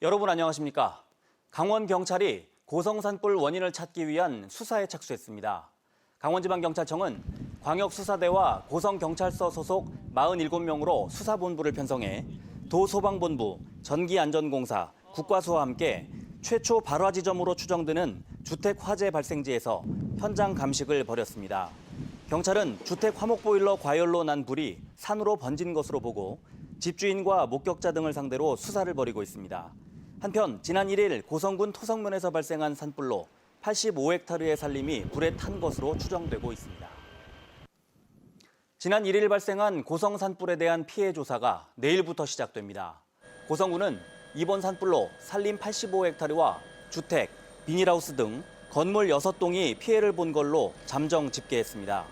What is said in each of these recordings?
여러분 안녕하십니까? 강원 경찰이 고성산불 원인을 찾기 위한 수사에 착수했습니다. 강원지방경찰청은 광역수사대와 고성경찰서 소속 47명으로 수사본부를 편성해 도소방본부, 전기안전공사, 국과수와 함께 최초 발화 지점으로 추정되는 주택 화재 발생지에서 현장 감식을 벌였습니다. 경찰은 주택 화목보일러 과열로 난 불이 산으로 번진 것으로 보고 집주인과 목격자 등을 상대로 수사를 벌이고 있습니다. 한편 지난 1일 고성군 토성면에서 발생한 산불로 85헥타르의 산림이 불에 탄 것으로 추정되고 있습니다. 지난 1일 발생한 고성 산불에 대한 피해 조사가 내일부터 시작됩니다. 고성군은 이번 산불로 산림 85헥타르와 주택, 비닐하우스 등 건물 6동이 피해를 본 걸로 잠정 집계했습니다.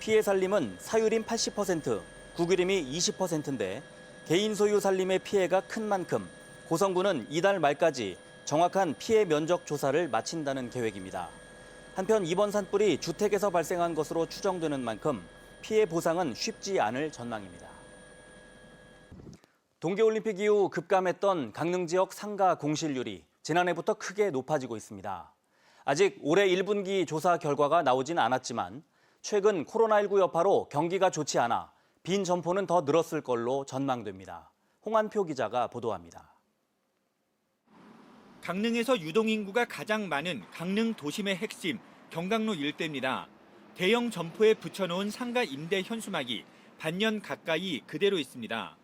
피해 산림은 사유림 80%, 국유림이 20%인데 개인 소유 산림의 피해가 큰 만큼 고성군은 이달 말까지 정확한 피해 면적 조사를 마친다는 계획입니다. 한편 이번 산불이 주택에서 발생한 것으로 추정되는 만큼 피해 보상은 쉽지 않을 전망입니다. 동계올림픽 이후 급감했던 강릉 지역 상가 공실률이 지난해부터 크게 높아지고 있습니다. 아직 올해 1분기 조사 결과가 나오진 않았지만 최근 코로나19 여파로 경기가 좋지 않아 빈 점포는 더 늘었을 걸로 전망됩니다. 홍한표 기자가 보도합니다. 강릉에서 유동인구가 가장 많은 강릉 도심의 핵심 경강로 일대입니다. 대형 점포에 붙여놓은 상가 임대 현수막이 반년 가까이 그대로 있습니다.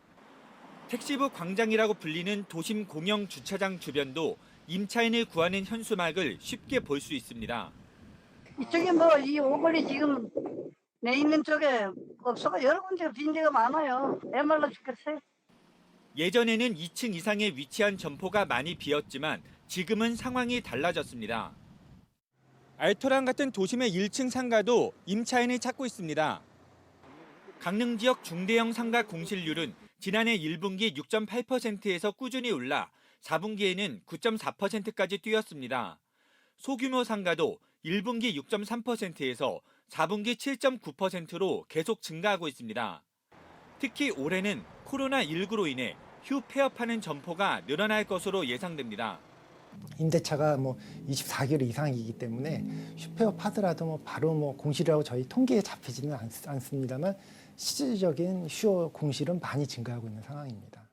택시부 광장이라고 불리는 도심 공영 주차장 주변도 임차인을 구하는 현수막을 쉽게 볼 수 있습니다. 이쪽에 뭐 이 오거리 지금 내 있는 쪽에 업소가 여러 군데 빈 데가 많아요. 애말라 죽겠어요. 예전에는 2층 이상에 위치한 점포가 많이 비었지만 지금은 상황이 달라졌습니다. 알토란 같은 도심의 1층 상가도 임차인을 찾고 있습니다. 강릉 지역 중대형 상가 공실률은 지난해 1분기 6.8%에서 꾸준히 올라 4분기에는 9.4%까지 뛰었습니다. 소규모 상가도 1분기 6.3%에서 4분기 7.9%로 계속 증가하고 있습니다. 특히 올해는 코로나19로 인해 휴 폐업하는 점포가 늘어날 것으로 예상됩니다. 임대차가 뭐 24개월 이상이기 때문에 슈페업 하더라도 뭐 바로 뭐 공실이라고 저희 통계에 잡히지는 않, 않습니다만 실질적인 휴 공실은 많이 증가하고 있는 상황입니다.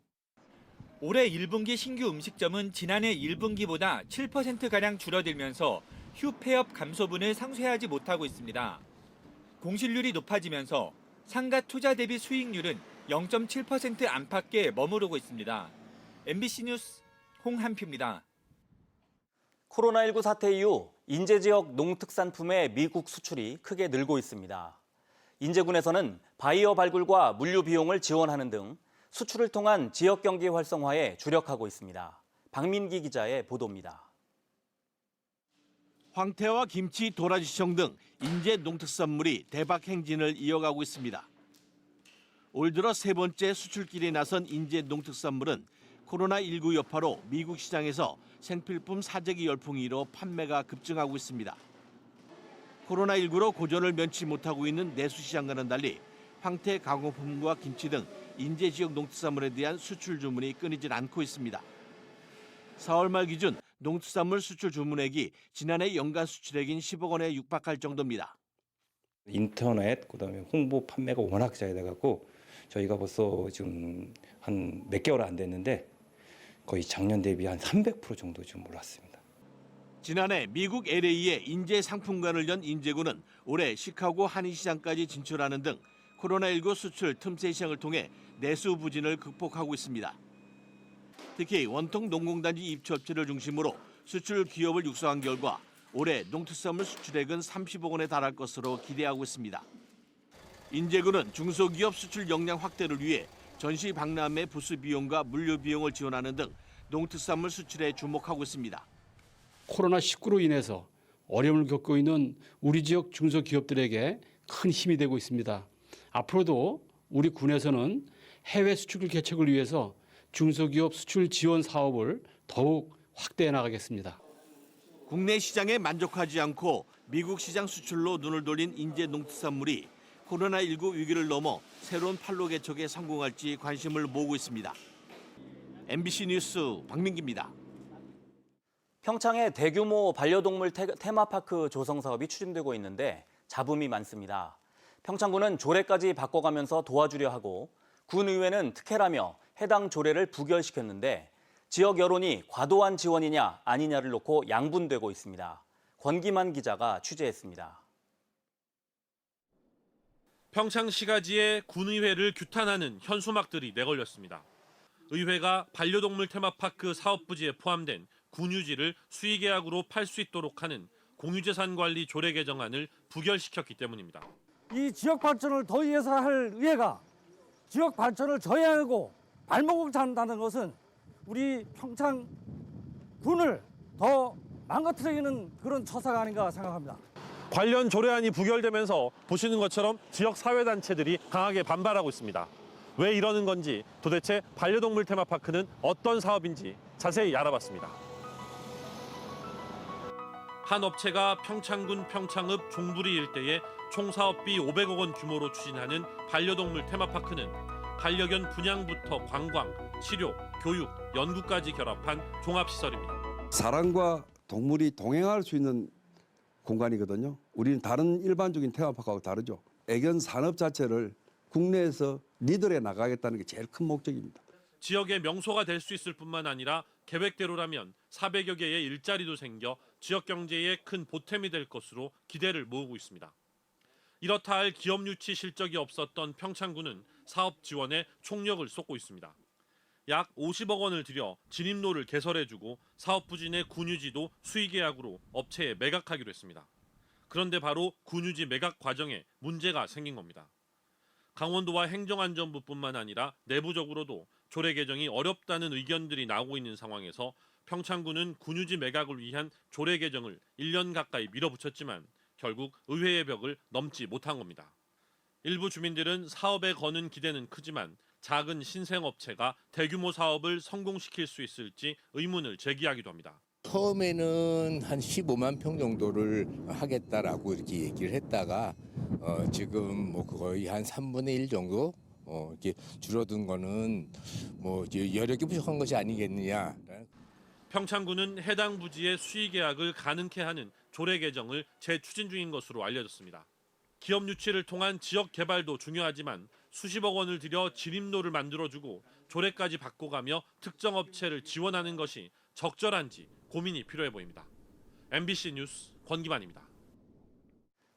올해 1분기 신규 음식점은 지난해 1분기보다 7%가량 줄어들면서 휴 폐업 감소분을 상쇄하지 못하고 있습니다. 공실률이 높아지면서 상가 투자 대비 수익률은 0.7% 안팎에 머무르고 있습니다. MBC 뉴스 홍한표입니다. 코로나19 사태 이후 인제 지역 농특산품의 미국 수출이 크게 늘고 있습니다. 인제군에서는 바이어 발굴과 물류 비용을 지원하는 등 수출을 통한 지역 경기 활성화에 주력하고 있습니다. 박민기 기자의 보도입니다. 황태와 김치, 도라지청 등 인제 농특산물이 대박 행진을 이어가고 있습니다. 올 들어 세 번째 수출길에 나선 인제 농특산물은 코로나19 여파로 미국 시장에서 생필품 사재기 열풍이 일어 판매가 급증하고 있습니다. 코로나19로 고전을 면치 못하고 있는 내수 시장과는 달리 황태 가공품과 김치 등 인제 지역 농특산물에 대한 수출 주문이 끊이질 않고 있습니다. 4월 말 기준 농특산물 수출 주문액이 지난해 연간 수출액인 10억 원에 육박할 정도입니다. 인터넷 그다음에 홍보 판매가 워낙 잘 돼갖고 저희가 벌써 지금 한 몇 개월 안 됐는데 거의 작년 대비 한 300% 정도 지금 올랐습니다. 지난해 미국 LA에 인재 상품관을 연 인재군은 올해 시카고 한인시장까지 진출하는 등 코로나19 수출 틈새 시장을 통해 내수 부진을 극복하고 있습니다. 특히 원통 농공단지 입주업체를 중심으로 수출 기업을 육성한 결과 올해 농특산물 수출액은 30억 원에 달할 것으로 기대하고 있습니다. 인재군은 중소기업 수출 역량 확대를 위해 전시 박람회 부수 비용과 물류 비용을 지원하는 등 농특산물 수출에 주목하고 있습니다. 코로나19로 인해서 어려움을 겪고 있는 우리 지역 중소기업들에게 큰 힘이 되고 있습니다. 앞으로도 우리 군에서는 해외 수출 개척을 위해서 중소기업 수출 지원 사업을 더욱 확대해 나가겠습니다. 국내 시장에 만족하지 않고 미국 시장 수출로 눈을 돌린 인제 농특산물이 코로나19 위기를 넘어 새로운 판로 개척에 성공할지 관심을 모으고 있습니다. MBC 뉴스 박민기입니다. 평창에 대규모 반려동물 테- 테마파크 조성 사업이 추진되고 있는데 잡음이 많습니다. 평창군은 조례까지 바꿔가면서 도와주려 하고 군의회는 특혜라며 해당 조례를 부결시켰는데 지역 여론이 과도한 지원이냐 아니냐를 놓고 양분되고 있습니다. 권기만 기자가 취재했습니다. 평창시가지의 군의회를 규탄하는 현수막들이 내걸렸습니다. 의회가 반려동물 테마파크 사업부지에 포함된 군유지를 수의계약으로 팔 수 있도록 하는 공유재산 관리 조례 개정안을 부결시켰기 때문입니다. 이 지역 발전을 더 위해서 할 의회가 지역 발전을 저해하고 발목을 잡는다는 것은 우리 평창 군을 더 망가뜨리는 그런 처사가 아닌가 생각합니다. 관련 조례안이 부결되면서 보시는 것처럼 지역 사회단체들이 강하게 반발하고 있습니다. 왜 이러는 건지 도대체 반려동물 테마파크는 어떤 사업인지 자세히 알아봤습니다. 한 업체가 평창군 평창읍 종부리 일대에 총 사업비 500억 원 규모로 추진하는 반려동물 테마파크는 반려견 분양부터 관광, 치료, 교육, 연구까지 결합한 종합시설입니다. 사람과 동물이 동행할 수 있는 공간이거든요. 우리는 다른 일반적인 테마파크하고 다르죠. 애견 산업 자체를 국내에서 리더에 나가겠다는 게 제일 큰 목적입니다. 지역의 명소가 될 수 있을 뿐만 아니라 계획대로라면 400여 개의 일자리도 생겨 지역 경제에 큰 보탬이 될 것으로 기대를 모으고 있습니다. 이렇다 할 기업 유치 실적이 없었던 평창군은 사업 지원에 총력을 쏟고 있습니다. 약 50억 원을 들여 진입로를 개설해주고 사업 부진의 군유지도 수의계약으로 업체에 매각하기로 했습니다. 그런데 바로 군유지 매각 과정에 문제가 생긴 겁니다. 강원도와 행정안전부뿐만 아니라 내부적으로도 조례 개정이 어렵다는 의견들이 나오고 있는 상황에서 평창군은 군유지 매각을 위한 조례 개정을 1년 가까이 밀어붙였지만 결국 의회의 벽을 넘지 못한 겁니다. 일부 주민들은 사업에 거는 기대는 크지만 작은 신생업체가 대규모 사업을 성공시킬 수 있을지 의문을 제기하기도 합니다. 처음에는 한 15만 평 정도를 하겠다라고 이렇게 얘기를 했다가 어, 지금 뭐 거의 한 3분의 1 정도 어, 이렇게 줄어든 거는 뭐 여력이 부족한 것이 아니겠느냐. 평창군은 해당 부지의 수의 계약을 가능케 하는 조례 개정을 재추진 중인 것으로 알려졌습니다. 기업 유치를 통한 지역 개발도 중요하지만 수십억 원을 들여 진입로를 만들어주고 조례까지 바꿔가며 특정 업체를 지원하는 것이 적절한지 고민이 필요해 보입니다. MBC 뉴스 권기만입니다.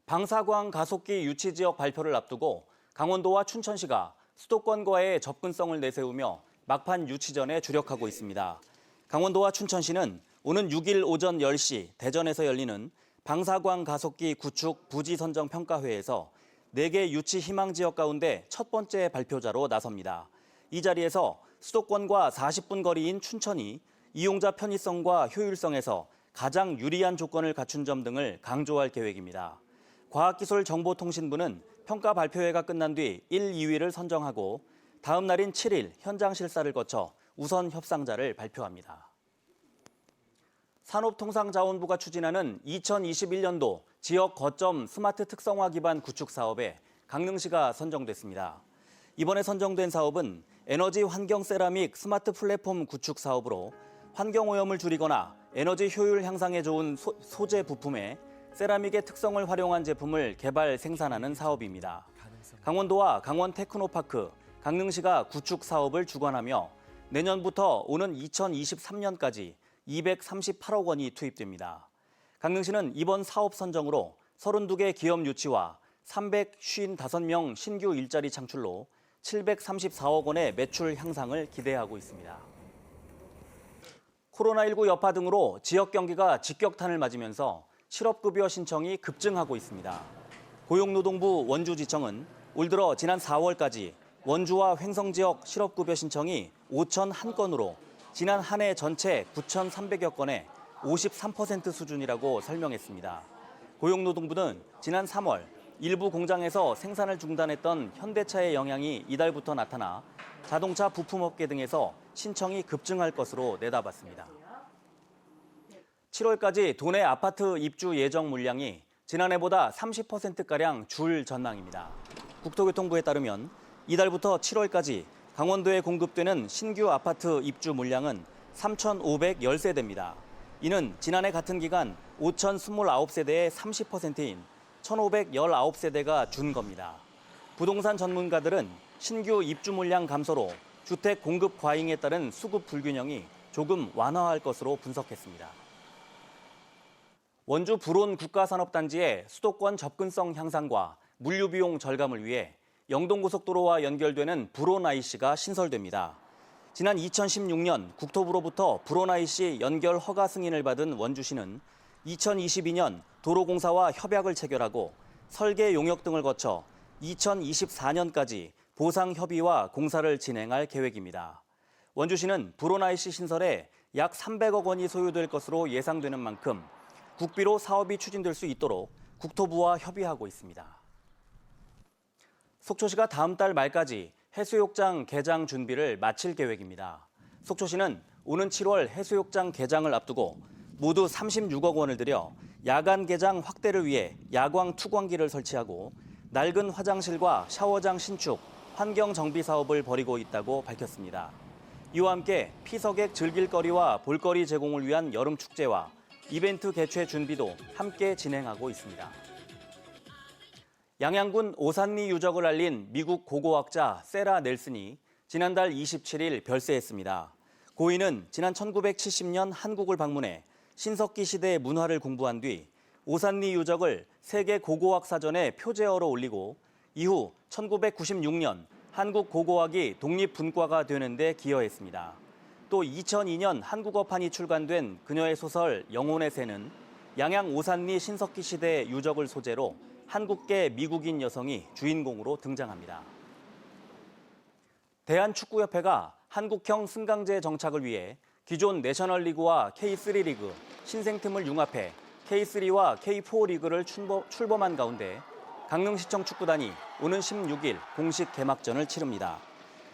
방사광 가속기 유치 지역 발표를 앞두고 강원도와 춘천시가 수도권과의 접근성을 내세우며 막판 유치 전에 주력하고 있습니다. 강원도와 춘천시는 오는 6일 오전 10시 대전에서 열리는 방사광 가속기 구축 부지 선정 평가회에서 4개 유치 희망 지역 가운데 첫 번째 발표자로 나섭니다. 이 자리에서 수도권과 40분 거리인 춘천이 이용자 편의성과 효율성에서 가장 유리한 조건을 갖춘 점 등을 강조할 계획입니다. 과학기술정보통신부는 평가 발표회가 끝난 뒤 1, 2위를 선정하고 다음 날인 7일 현장 실사를 거쳐 우선 협상자를 발표합니다. 산업통상자원부가 추진하는 2021년도 지역 거점 스마트 특성화 기반 구축 사업에 강릉시가 선정됐습니다. 이번에 선정된 사업은 에너지 환경 세라믹 스마트 플랫폼 구축 사업으로 환경 오염을 줄이거나 에너지 효율 향상에 좋은 소, 소재 부품에 세라믹의 특성을 활용한 제품을 개발 생산하는 사업입니다. 강원도와 강원 테크노파크, 강릉시가 구축 사업을 주관하며 내년부터 오는 2023년까지 238억 원이 투입됩니다. 강릉시는 이번 사업 선정으로 32개 기업 유치와 355명 신규 일자리 창출로 734억 원의 매출 향상을 기대하고 있습니다. 코로나19 여파 등으로 지역 경기가 직격탄을 맞으면서 실업급여 신청이 급증하고 있습니다. 고용노동부 원주지청은 올 들어 지난 4월까지 원주와 횡성 지역 실업급여 신청이 5천 한 건으로 지난 한 해 전체 9,300여 건의 53% 수준이라고 설명했습니다. 고용노동부는 지난 3월 일부 공장에서 생산을 중단했던 현대차의 영향이 이달부터 나타나 자동차 부품업계 등에서 신청이 급증할 것으로 내다봤습니다. 7월까지 도내 아파트 입주 예정 물량이 지난해보다 30%가량 줄 전망입니다. 국토교통부에 따르면 이달부터 7월까지 강원도에 공급되는 신규 아파트 입주 물량은 3,510세대입니다. 이는 지난해 같은 기간 5,029세대의 30%인 1,519세대가 준 겁니다. 부동산 전문가들은 신규 입주 물량 감소로 주택 공급 과잉에 따른 수급 불균형이 조금 완화할 것으로 분석했습니다. 원주 불온 국가산업단지의 수도권 접근성 향상과 물류 비용 절감을 위해 영동고속도로와 연결되는 IC가 신설됩니다. 지난 2016년 국토부로부터 IC 연결 허가 승인을 받은 원주시는 2022년 도로공사와 협약을 체결하고 설계 용역 등을 거쳐 2024년까지 보상 협의와 공사를 진행할 계획입니다. 원주시는 IC 신설에 약 300억 원이 소요될 것으로 예상되는 만큼 국비로 사업이 추진될 수 있도록 국토부와 협의하고 있습니다. 속초시가 다음 달 말까지 해수욕장 개장 준비를 마칠 계획입니다. 속초시는 오는 7월 해수욕장 개장을 앞두고 모두 36억 원을 들여 야간 개장 확대를 위해 야광 투광기를 설치하고 낡은 화장실과 샤워장 신축, 환경 정비 사업을 벌이고 있다고 밝혔습니다. 이와 함께 피서객 즐길 거리와 볼거리 제공을 위한 여름 축제와 이벤트 개최 준비도 함께 진행하고 있습니다. 양양군 오산리 유적을 알린 미국 고고학자 세라 넬슨이 지난달 27일 별세했습니다. 고인은 지난 1970년 한국을 방문해 신석기 시대의 문화를 공부한 뒤 오산리 유적을 세계 고고학 사전에 표제어로 올리고 이후 1996년 한국 고고학이 독립 분과가 되는 데 기여했습니다. 또 2002년 한국어판이 출간된 그녀의 소설 영혼의 새는 양양 오산리 신석기 시대 유적을 소재로 한국계 미국인 여성이 주인공으로 등장합니다. 대한축구협회가 한국형 승강제 정착을 위해 기존 내셔널리그와 K3 리그, 신생팀을 융합해 K3와 K4 리그를 출범 한 가운데 강릉시청 축구단이 오는 16일 공식 개막전을 치릅니다.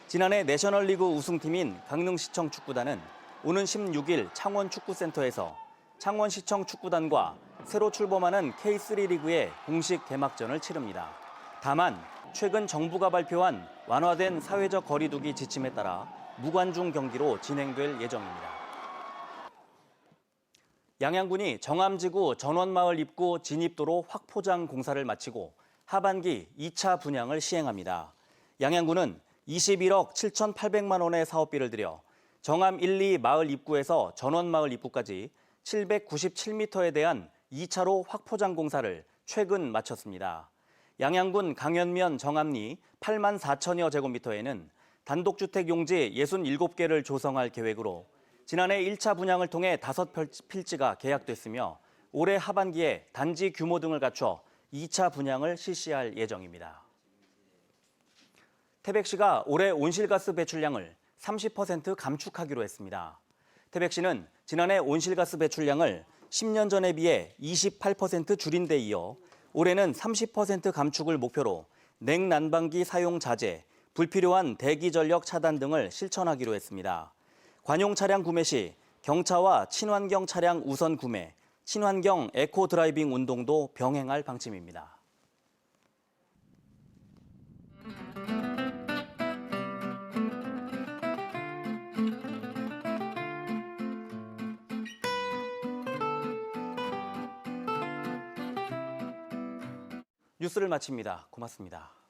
지난해 내셔널리그 우승팀인 강릉시청 축구단은 오는 16일 창원축구센터에서 창원시청 축구단과 새로 출범하는 K3 리그의 공식 개막전을 치릅니다. 다만 최근 정부가 발표한 완화된 사회적 거리두기 지침에 따라 무관중 경기로 진행될 예정입니다. 양양군이 정암지구 전원마을 입구 진입도로 확포장 공사를 마치고 하반기 2차 분양을 시행합니다. 양양군은 21억 7,800만 원의 사업비를 들여 정암 1, 2 마을 입구에서 전원 마을 입구까지 797m에 대한 2차로 확포장 공사를 최근 마쳤습니다. 양양군 강현면 정암리 8만 4천여 제곱미터에는 단독주택 용지 67개를 조성할 계획으로 지난해 1차 분양을 통해 5필지가 계약됐으며 올해 하반기에 단지 규모 등을 갖춰 2차 분양을 실시할 예정입니다. 태백시가 올해 온실가스 배출량을 30% 감축하기로 했습니다. 태백시는 지난해 온실가스 배출량을 10년 전에 비해 28% 줄인 데 이어 올해는 30% 감축을 목표로 냉난방기 사용 자제, 불필요한 대기 전력 차단 등을 실천하기로 했습니다. 관용 차량 구매 시 경차와 친환경 차량 우선 구매, 친환경 에코 드라이빙 운동도 병행할 방침입니다. 뉴스를 마칩니다. 고맙습니다.